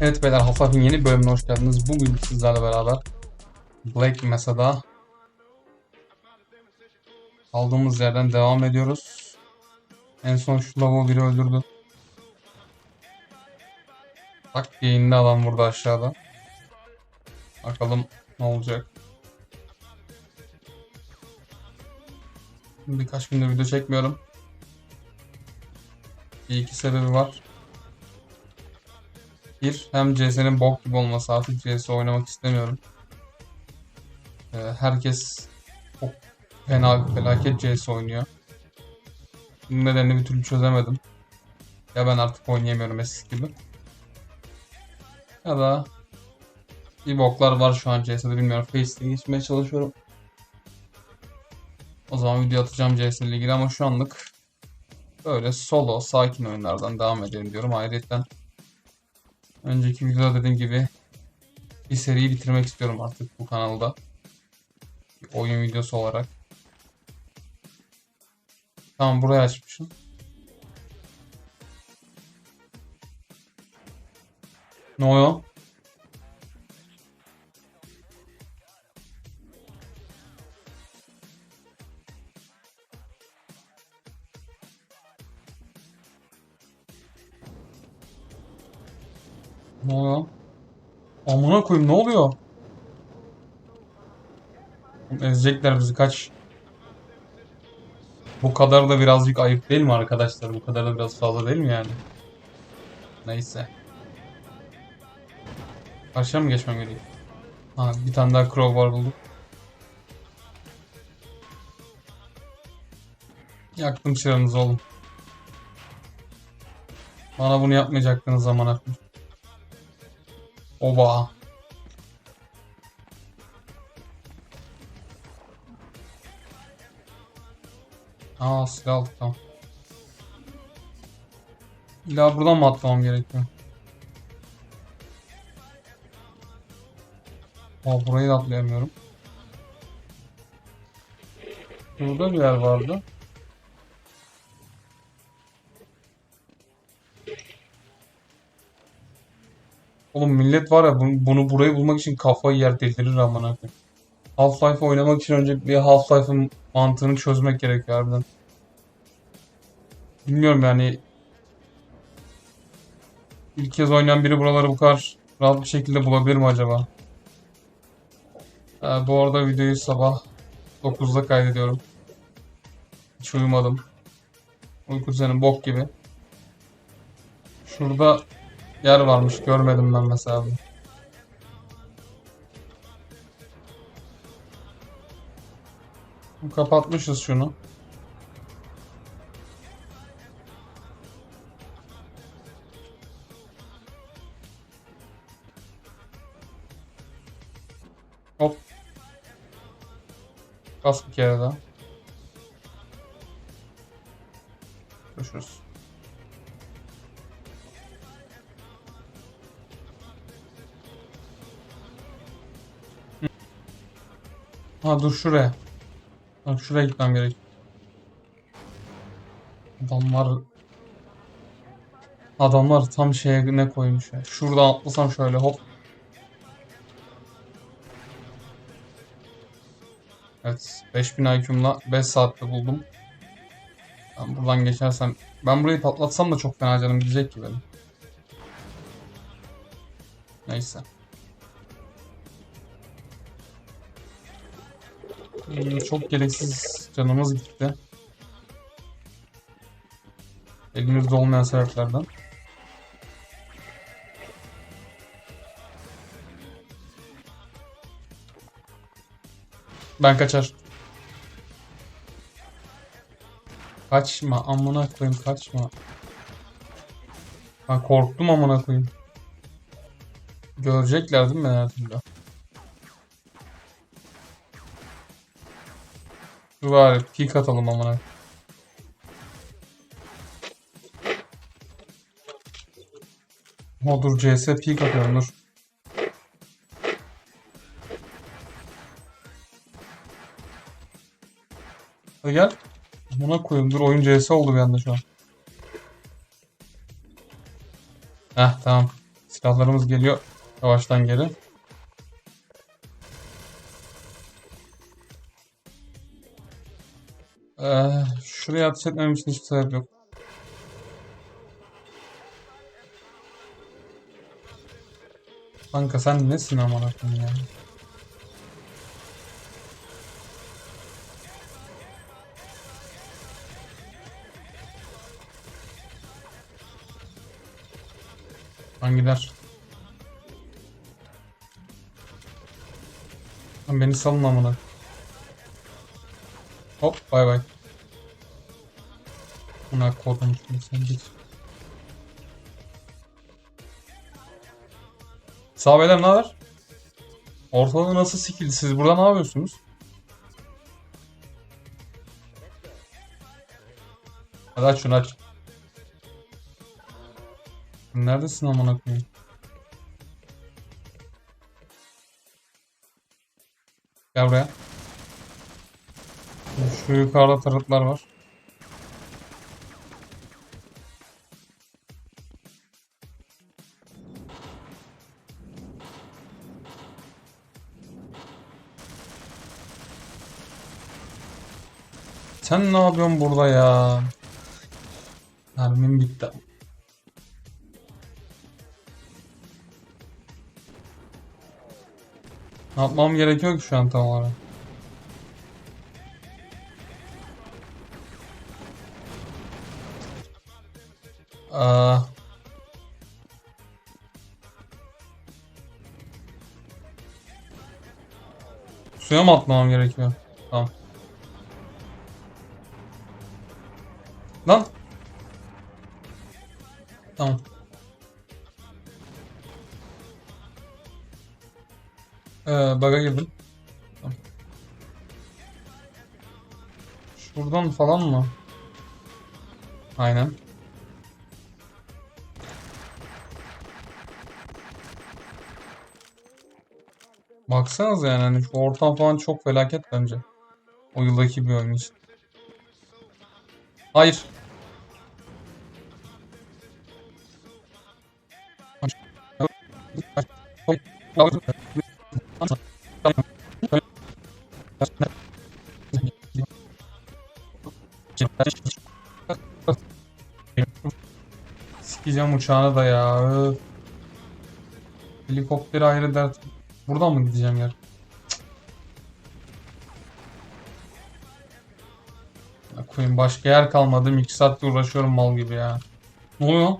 Evet beyler Half-Life'in yeni bölümüne hoş geldiniz. Bugün sizlerle beraber Black Mesa'da kaldığımız yerden devam ediyoruz. En son şu lavuğu biri öldürdü. Bak yayında adam burada aşağıda. Bakalım ne olacak. Birkaç gündür video çekmiyorum. Bir iki sebebi var. Bir, hem CS'nin bok gibi olması artık CS oynamak istemiyorum. Ee, herkes çok fena felaket CS oynuyor. Bunun nedenini bir türlü çözemedim. Ya ben artık oynayamıyorum eskisi gibi. Ya da bir boklar var şu an CS'de bilmiyorum. Face'e geçmeye çalışıyorum. O zaman video atacağım CS ile ilgili ama şu anlık böyle solo sakin oyunlardan devam edelim diyorum. Ayrıca Önceki videoda dediğim gibi bir seriyi bitirmek istiyorum artık bu kanalda. Bir oyun videosu olarak. Tamam burayı açmışım. Ne oluyor? Ne oluyor? Amına koyayım ne oluyor? Ezecekler bizi kaç. Bu kadar da birazcık ayıp değil mi arkadaşlar? Bu kadar da biraz fazla değil mi yani? Neyse. Karşıya mı geçmem gerekiyor? Ha bir tane daha crowbar bulduk. Yaktım çıranızı oğlum. Bana bunu yapmayacaktınız zaman aklı. Oba. Aa silah aldık tamam. İlla buradan mı atlamam gerekiyor? Aa burayı da atlayamıyorum. Burada bir yer vardı. Oğlum millet var ya bunu, bunu burayı bulmak için kafayı yer delirir amına koyayım. Half-Life oynamak için önce bir Half-Life'ın mantığını çözmek gerekiyor harbiden. Bilmiyorum yani ilk kez oynayan biri buraları bu kadar rahat bir şekilde bulabilir mi acaba? Ha, bu arada videoyu sabah 9'da kaydediyorum. Hiç uyumadım. Uyku senin bok gibi. Şurada yer varmış görmedim ben mesela. bunu. Kapatmışız şunu. Hop. Bas bir kere daha. Görüşürüz. Ha dur şuraya. Bak şuraya gitmem gerek. Adamlar Adamlar tam şeye ne koymuş ya. Şuradan atlasam şöyle hop. Evet 5000 IQ'mla 5 saatte buldum. Ben buradan geçersem ben burayı patlatsam da çok fena canım gidecek ki benim. Neyse. Hmm, Çok gereksiz canımız gitti. Elimizde olmayan sebeplerden. Ben kaçar. Kaçma amına koyayım kaçma. Ben korktum amına koyayım. Görecekler değil mi her? Dur bari peek atalım amına. Ha dur CS peek atıyorum dur. Hadi gel. Buna koyayım dur oyun CS oldu bir anda şu an. Heh tamam. Silahlarımız geliyor yavaştan geri. Ee, şuraya ateş etmem için hiçbir sebep yok. Kanka sen nesin amına koyayım ya? Lan gider. Lan beni salın amına. Hop bay bay. Buna kodum sen git. Sağ beyler ne haber? Ortalığı nasıl sikildi? Siz burada ne yapıyorsunuz? Hadi aç şunu aç. Neredesin amına koyayım? Gel buraya. Şu yukarıda tarıtlar var. Sen ne yapıyorsun burada ya? Mermim bitti. Ne yapmam gerekiyor ki şu an tam olarak? Aa, suya mı atlamam gerekiyor? Tamam. Lan. Tamam. Ee, bug'a girdim. Tamam. Şuradan falan mı? Aynen. Baksanıza yani hani şu ortam falan çok felaket bence. O yıldaki bir oyun için. Hayır. Sikeceğim uçağını da ya. Helikopteri ayrı dert. Buradan mı gideceğim yer? Ya koyayım başka yer kalmadı. 2 saattir uğraşıyorum mal gibi ya. Ne oluyor?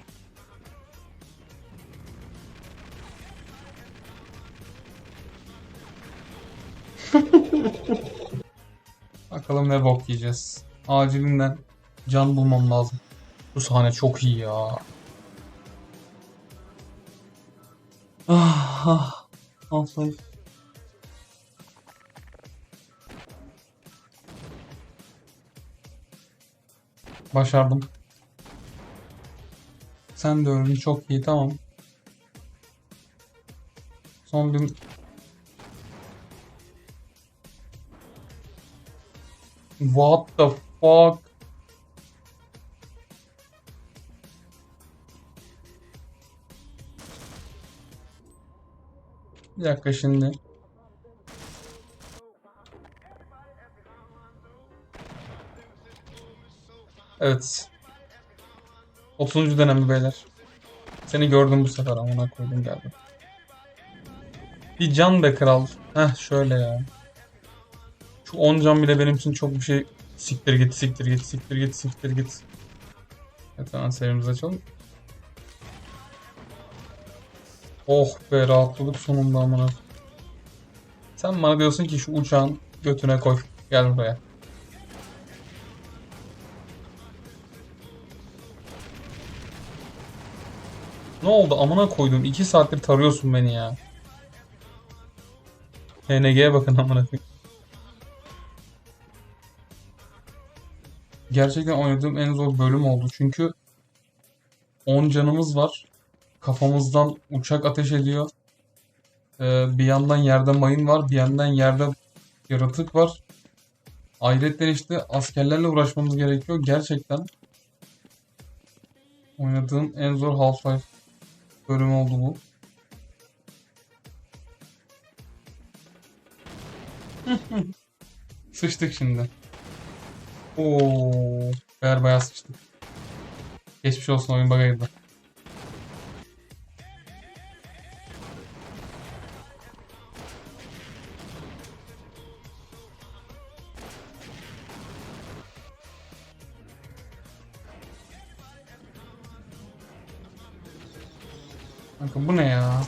Bakalım ne bok yiyeceğiz. Acilinden can bulmam lazım. Bu sahne çok iyi ya. Ah ah. Başardım. Sen de öldün çok iyi tamam. Son bir What the fuck? Bir dakika şimdi. Evet. 30. dönemi beyler. Seni gördüm bu sefer amına koydum geldim. Bir can be kral. Heh şöyle ya. Şu 10 can bile benim için çok bir şey. Siktir git, siktir git, siktir git, siktir git. Evet hemen serimizi açalım. Oh be rahatladık sonunda amına. Sen bana diyorsun ki şu uçağın götüne koy. Gel buraya. Ne oldu amına koydum. 2 saattir tarıyorsun beni ya. HNG'ye bakın amına koyayım. Gerçekten oynadığım en zor bölüm oldu. Çünkü 10 canımız var. Kafamızdan uçak ateş ediyor. Ee, bir yandan yerde mayın var. Bir yandan yerde yaratık var. Ayrıca işte askerlerle uğraşmamız gerekiyor. Gerçekten oynadığım en zor Half-Life. bölüm oldu bu. Sıçtık şimdi. Oo, beyler bayağı sıçtık. Geçmiş olsun oyun bug'a girdi. Kanka bu ne ya?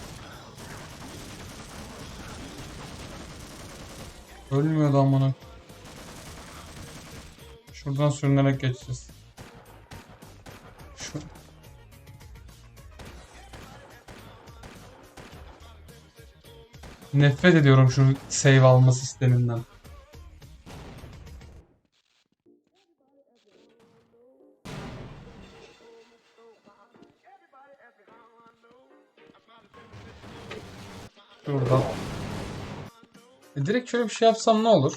Ölmüyordu amına. Şuradan sürünerek geçeceğiz. Şu. Nefret ediyorum şu save alma sisteminden. Şuradan. E, direkt şöyle bir şey yapsam ne olur?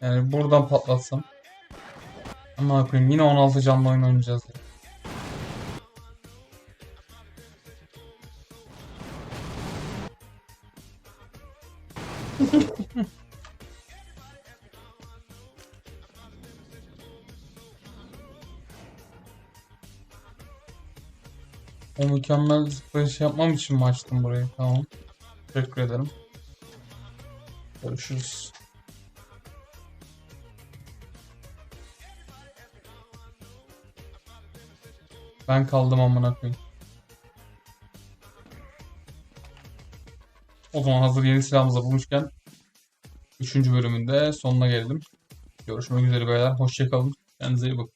Yani buradan patlatsam. Ama koyayım yine 16 canlı oyun oynayacağız. ya. O mükemmel zıplayış yapmam için mi açtım burayı? Tamam. Teşekkür ederim. Görüşürüz. Ben kaldım amına koyayım. O zaman hazır yeni silahımızı bulmuşken 3. bölümünde sonuna geldim. Görüşmek üzere beyler. Hoşçakalın. Kendinize iyi bakın.